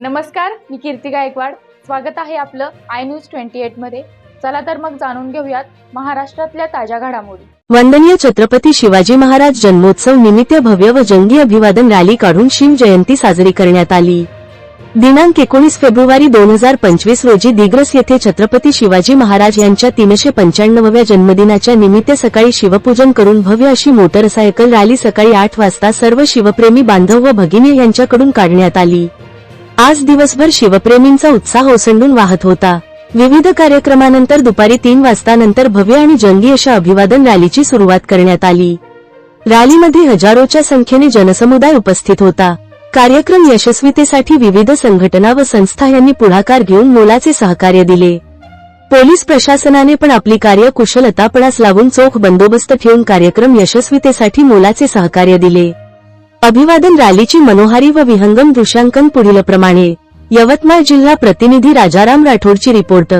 नमस्कार मी कीर्ती गायकवाड. स्वागत आहे आपलं आय न्यूज ट्वेंटी एटमध्ये. चला तर मग जाणून घेऊयात महाराष्ट्रातल्या ताज्या घडामोडी. वंदनीय छत्रपती शिवाजी महाराज जन्मोत्सव निमित्त भव्य व जंगी अभिवादन रॅली काढून शिवजयंती साजरी करण्यात आली. दिनांक एकोणीस फेब्रुवारी दोन हजार पंचवीस रोजी दिग्रस येथे छत्रपती शिवाजी महाराज यांच्या तीनशे पंच्याण्णवव्या जन्मदिनाच्या निमित्त सकाळी शिवपूजन करून भव्य अशी मोटरसायकल रॅली सकाळी आठ वाजता सर्व शिवप्रेमी बांधव व भगिनी यांच्याकडून काढण्यात आली. आज दिवसभर शिवप्रेमींचा उत्साह ओसंडून वाहत होता. विविध कार्यक्रमानंतर दुपारी तीन वाजता नंतर भव्य आणि जंगी अशा अभिवादन रॅलीची सुरुवात करण्यात आली. रॅलीमध्ये हजारोच्या संख्येने जनसमुदाय उपस्थित होता. कार्यक्रम यशस्वीतेसाठी विविध संघटना व संस्था यांनी पुढाकार घेऊन मोलाचे सहकार्य दिले. पोलीस प्रशासनाने पण आपली कार्य कुशलतापणास लावून चोख बंदोबस्त ठेवून कार्यक्रम यशस्वीतेसाठी मोलाचे सहकार्य दिले. अभिवादन रॅलीची मनोहारी व विहंगम दृश्यांकन पुढीलप्रमाणे. यवतमाळ जिल्हा प्रतिनिधी राजाराम राठोडची रिपोर्ट.